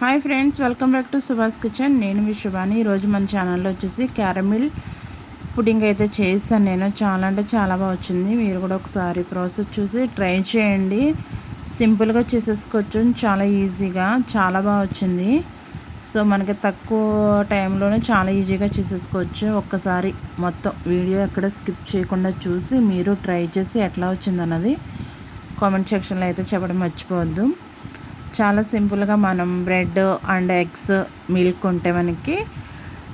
Hi friends welcome back to Subhash kitchen. నేను మీ శుభాని. ఈరోజు మన ఛానల్లో వచ్చేసి క్యారమిల్ పుడింగ్ అయితే చేశాను నేను. చాలా అంటే చాలా బాగా వచ్చింది. మీరు కూడా ఒకసారి ప్రాసెస్ చూసి ట్రై చేయండి. సింపుల్గా చేసేసుకోవచ్చు. చాలా ఈజీగా చాలా బాగా వచ్చింది. సో మనకి తక్కువ టైంలోనే చాలా ఈజీగా చేసేసుకోవచ్చు. ఒక్కసారి మొత్తం వీడియో ఎక్కడ స్కిప్ చేయకుండా చూసి మీరు ట్రై చేసి ఎట్లా వచ్చిందన్నది కామెంట్ సెక్షన్లో అయితే చెప్పడం మర్చిపోవద్దు. చాలా సింపుల్గా మనం బ్రెడ్ అండ్ ఎగ్స్ మిల్క్ ఉంటే మనకి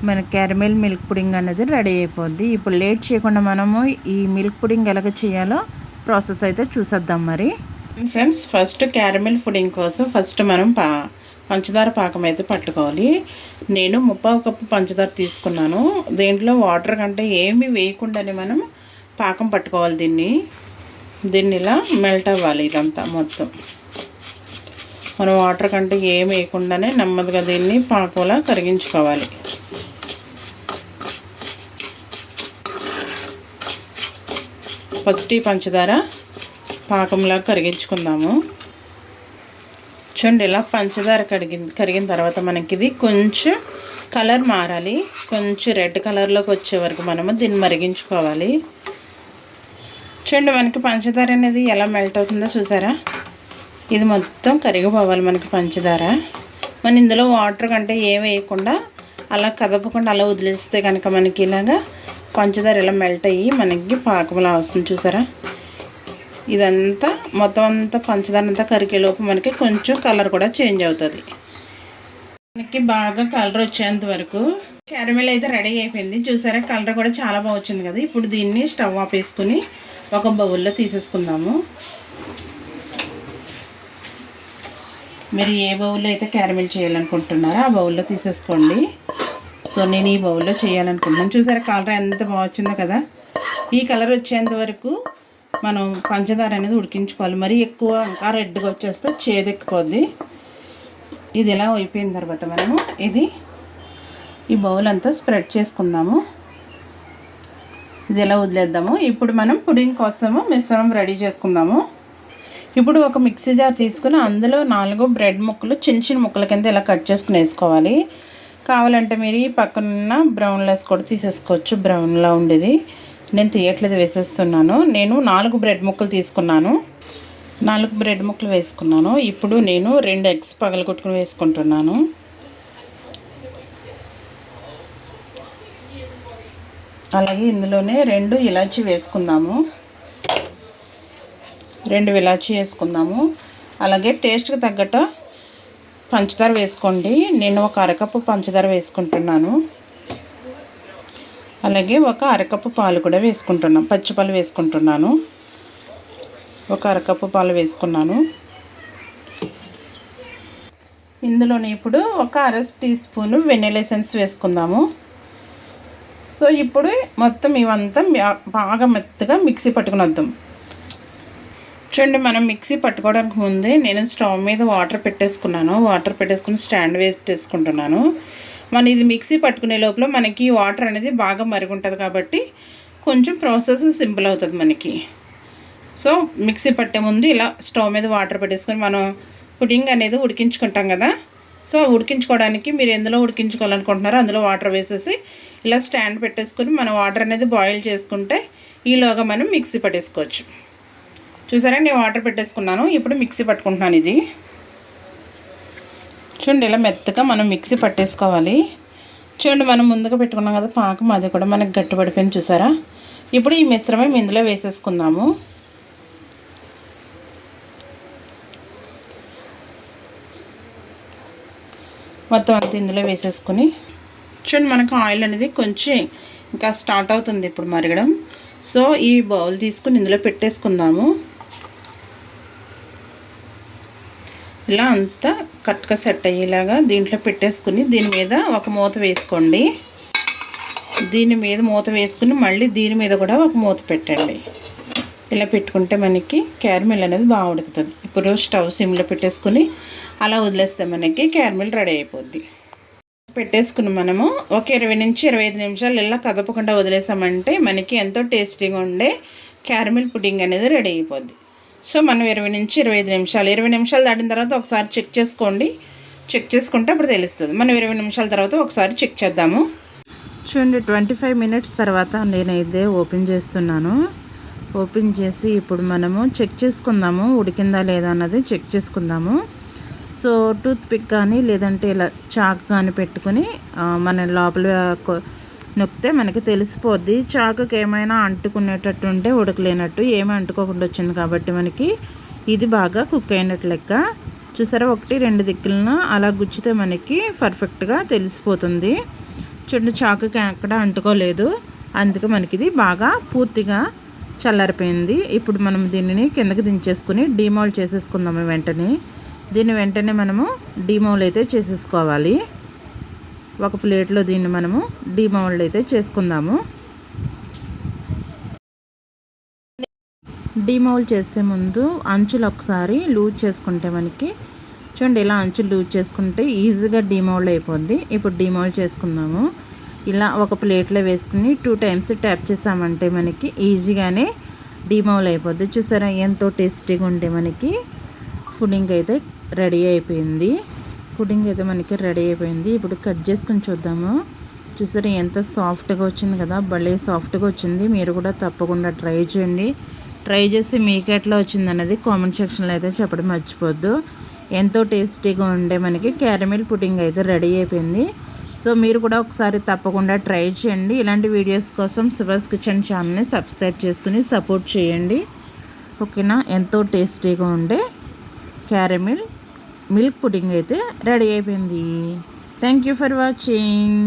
మన క్యారమెల్ మిల్క్ పుడింగ్ అనేది రెడీ అయిపోద్ది. ఇప్పుడు లేట్ చేయకుండా మనము ఈ మిల్క్ పుడింగ్ ఎలాగ చేయాలో ప్రాసెస్ అయితే చూసేద్దాం మరి. ఫ్రెండ్స్ ఫస్ట్ క్యారమెల్ పుడింగ్ కోసం ఫస్ట్ మనం పా పంచదార పాకం అయితే పట్టుకోవాలి. నేను ముప్పావు కప్పు పంచదార తీసుకున్నాను. దీంట్లో వాటర్ కంటే ఏమి వేయకుండానే మనం పాకం పట్టుకోవాలి దీన్ని. దీన్ని ఇలా మెల్ట్ అవ్వాలి ఇదంతా మొత్తం. మనం వాటర్ కంటే ఏం వేయకుండానే నెమ్మదిగా దీన్ని పాకోలా కరిగించుకోవాలి. ఫస్ట్ ఈ పంచదార పాకంలా కరిగించుకుందాము. చూడండి ఇలా పంచదార కడిగి కరిగిన తర్వాత మనకి ఇది కొంచెం కలర్ మారాలి. కొంచెం రెడ్ కలర్లోకి వచ్చే వరకు మనము దీన్ని మరిగించుకోవాలి. చూడండి మనకి పంచదార అనేది ఎలా మెల్ట్ అవుతుందో చూసారా? ఇది మొత్తం కరిగిపోవాలి మనకి పంచదార. మన ఇందులో వాటర్ కంటే ఏం వేయకుండా అలా కదపకుండా అలా వదిలేస్తే కనుక మనకి ఇలాగా పంచదార ఇలా మెల్ట్ అయ్యి మనకి పాకములా వస్తుంది చూసారా? ఇదంతా మొత్తం అంతా పంచదార అంతా కరికేలోపు మనకి కొంచెం కలర్ కూడా చేంజ్ అవుతుంది. మనకి బాగా కలర్ వచ్చేంత వరకు క్యారమెల్ అయితే రెడీ అయిపోయింది. చూసారా? కలర్ కూడా చాలా బాగా వచ్చింది కదా. ఇప్పుడు దీన్ని స్టవ్ ఆపేసుకుని ఒక బౌల్లో తీసేసుకుందాము. మీరు ఏ బౌల్లో అయితే క్యారమిల్ చేయాలనుకుంటున్నారో ఆ బౌల్లో తీసేసుకోండి. సో నేను ఈ బౌల్లో చేయాలనుకుంటున్నాను. చూసారా కలర్ ఎంత బాగా కదా? ఈ కలర్ వచ్చేంత వరకు మనం పంచదార అనేది ఉడికించుకోవాలి. మరీ ఎక్కువ ఇంకా రెడ్గా వచ్చేస్తే చేదెక్కిపోద్ది ఇది ఎలా అయిపోయిన తర్వాత మనము ఇది ఈ బౌల్ అంతా స్ప్రెడ్ చేసుకుందాము. ఇది ఎలా వదిలేద్దాము? ఇప్పుడు మనం పుడింగ్ కోసము మిశ్రమం రెడీ చేసుకుందాము. ఇప్పుడు ఒక మిక్సీ జార్ తీసుకుని అందులో నాలుగు బ్రెడ్ ముక్కలు చిన్న చిన్న ముక్కల కింద ఇలా కట్ చేసుకుని వేసుకోవాలి. కావాలంటే మీరు ఈ పక్కనున్న బ్రౌన్ లెస్ కూడా తీసేసుకోవచ్చు. బ్రౌన్లా ఉండేది. నేను తీయట్లేదు వేసేస్తున్నాను. నేను నాలుగు బ్రెడ్ ముక్కలు తీసుకున్నాను. నాలుగు బ్రెడ్ ముక్కలు వేసుకున్నాను. ఇప్పుడు నేను రెండు ఎగ్స్ పగలగొట్టుకుని వేసుకుంటున్నాను. అలాగే ఇందులోనే రెండు ఇలాచి వేసుకుందాము. రెండు ఇలాచి వేసుకుందాము. అలాగే టేస్ట్కి తగ్గట్టు పంచదార వేసుకోండి. నేను ఒక అరకప్పు పంచదార వేసుకుంటున్నాను. అలాగే ఒక అరకప్పు పాలు కూడా వేసుకుంటున్నాను పచ్చిపాలు వేసుకుంటున్నాను. ఒక అరకప్పు పాలు వేసుకున్నాను. ఇందులోనే ఇప్పుడు ఒక అర టీ స్పూను వెనిలెసెన్స్ వేసుకుందాము. సో ఇప్పుడు మొత్తం ఇవంతా బాగా మెత్తగా మిక్సీ పట్టుకుని వద్దాం చూడండి మనం మిక్సీ పట్టుకోవడానికి ముందే నేను స్టవ్ మీద వాటర్ పెట్టేసుకున్నాను. వాటర్ పెట్టేసుకుని స్టాండ్ వేసేసుకుంటున్నాను. మన ఇది మిక్సీ పట్టుకునే లోపల మనకి వాటర్ అనేది బాగా మరుగుంటుంది కాబట్టి కొంచెం ప్రాసెస్ సింపుల్ అవుతుంది మనకి. సో మిక్సీ పట్టే ముందు ఇలా స్టవ్ మీద వాటర్ పెట్టేసుకొని మనం పుడింగ్ అనేది ఉడికించుకుంటాం కదా. సో ఉడికించుకోవడానికి మీరు ఎందులో ఉడికించుకోవాలనుకుంటున్నారో అందులో వాటర్ వేసేసి ఇలా స్టాండ్ పెట్టేసుకొని మనం వాటర్ అనేది బాయిల్ చేసుకుంటే ఈలోగా మనం మిక్సీ పట్టేసుకోవచ్చు. చూసారా నేను వాటర్ పెట్టేసుకున్నాను. ఇప్పుడు మిక్సీ పట్టుకుంటున్నాను ఇది. చూడండి ఇలా మెత్తగా మనం మిక్సీ పట్టేసుకోవాలి. చూడండి మనం ముందుగా పెట్టుకున్నాం కదా పాకం అది కూడా మనకు గట్టిపడిపోయింది చూసారా. ఇప్పుడు ఈ మిశ్రమం ఇందులో వేసేసుకుందాము. మొత్తం అంతా ఇందులో వేసేసుకుని. చూడండి మనకు ఆయిల్ అనేది కొంచెం ఇంకా స్టార్ట్ అవుతుంది ఇప్పుడు మరగడం. సో ఈ బౌల్ తీసుకుని ఇందులో పెట్టేసుకుందాము. ఇలా అంతా కట్క సెట్ అయ్యేలాగా దీంట్లో పెట్టేసుకుని దీని మీద ఒక మూత వేసుకోండి. దీని మీద మూత వేసుకుని మళ్ళీ దీని మీద కూడా ఒక మూత పెట్టండి. ఇలా పెట్టుకుంటే మనకి క్యారమిల్ అనేది బాగా ఉడుకుతుంది. ఇప్పుడు స్టవ్ సిమ్లో పెట్టేసుకుని అలా వదిలేస్తే మనకి క్యారమిల్ రెడీ అయిపోద్ది. పెట్టేసుకుని మనము ఒక ఇరవై నుంచి ఇరవై ఐదు నిమిషాలు ఇలా కదపకుండా వదిలేసామంటే మనకి ఎంతో టేస్టీగా ఉండే క్యారమిల్ పుడింగ్ అనేది రెడీ అయిపోద్ది. సో మనం ఇరవై నుంచి ఇరవై ఐదు నిమిషాలు ఇరవై నిమిషాలు దాటిన తర్వాత ఒకసారి చెక్ చేసుకోండి. చెక్ చేసుకుంటే అప్పుడు తెలుస్తుంది. మనం ఇరవై నిమిషాల తర్వాత ఒకసారి చెక్ చేద్దాము. చూడండి ట్వంటీ ఫైవ్ మినిట్స్ తర్వాత నేనైతే ఓపెన్ చేస్తున్నాను. ఓపెన్ చేసి ఇప్పుడు మనము చెక్ చేసుకుందాము. ఉడికిందా లేదా అన్నది చెక్ చేసుకుందాము. సో టూత్ పిక్ కానీ లేదంటే ఇలా చాక్ కానీ పెట్టుకుని మన లోపల నొక్కితే మనకి తెలిసిపోద్ది. చాకుకి ఏమైనా అంటుకునేటట్టు ఉంటే ఉడకలేనట్టు ఏమీ అంటుకోకుండా వచ్చింది కాబట్టి మనకి ఇది బాగా కుక్ అయినట్టు లెక్క. చూసారా ఒకటి రెండు దిక్కులను అలా గుచ్చితే మనకి పర్ఫెక్ట్గా తెలిసిపోతుంది. చూడండి చాకుకి ఎక్కడ అంటుకోలేదు. అందుకే మనకి ఇది బాగా పూర్తిగా చల్లారిపోయింది. ఇప్పుడు మనం దీనిని కిందకి దించేసుకుని డీమోల్ చేసేసుకుందాము వెంటనే. దీన్ని వెంటనే మనము డీమోల్ అయితే చేసేసుకోవాలి. ఒక ప్లేట్లో దీన్ని మనము డీమౌల్డ్ అయితే చేసుకుందాము. డీమౌల్డ్ చేసే ముందు అంచులు ఒకసారి లూజ్ చేసుకుంటే మనకి చూడండి ఇలా అంచులు లూజ్ చేసుకుంటే ఈజీగా డీమౌల్డ్ అయిపోద్ది. ఇప్పుడు డీమౌల్డ్ చేసుకుందాము. ఇలా ఒక ప్లేట్లో వేసుకుని టూ టైమ్స్ ట్యాప్ చేసామంటే మనకి ఈజీగానే డీమౌల్ అయిపోద్ది. చూసారా ఎంతో టేస్టీగా ఉంటే మనకి ఫుడింగ్ అయితే రెడీ అయిపోయింది. పుడింగ్ అయితే మనకి రెడీ అయిపోయింది. ఇప్పుడు కట్ చేసుకొని చూద్దాము. చూసారా ఎంత సాఫ్ట్గా వచ్చింది కదా? భలే సాఫ్ట్గా వచ్చింది. మీరు కూడా తప్పకుండా ట్రై చేయండి. ట్రై చేసి మీకు ఎట్లా వచ్చింది అనేది కామెంట్ సెక్షన్లో అయితే చెప్పడం మర్చిపోద్దు. ఎంతో టేస్టీగా ఉండే మనకి క్యారమిల్ పుడింగ్ అయితే రెడీ అయిపోయింది. సో మీరు కూడా ఒకసారి తప్పకుండా ట్రై చేయండి. ఇలాంటి వీడియోస్ కోసం సుభాష్ కిచెన్ ఛానల్ని సబ్స్క్రైబ్ చేసుకుని సపోర్ట్ చేయండి. ఓకేనా? ఎంతో టేస్టీగా ఉండే క్యారమిల్ మిల్క్ పుడింగ్ అయితే రెడీ అయిపోయింది. Thank you for watching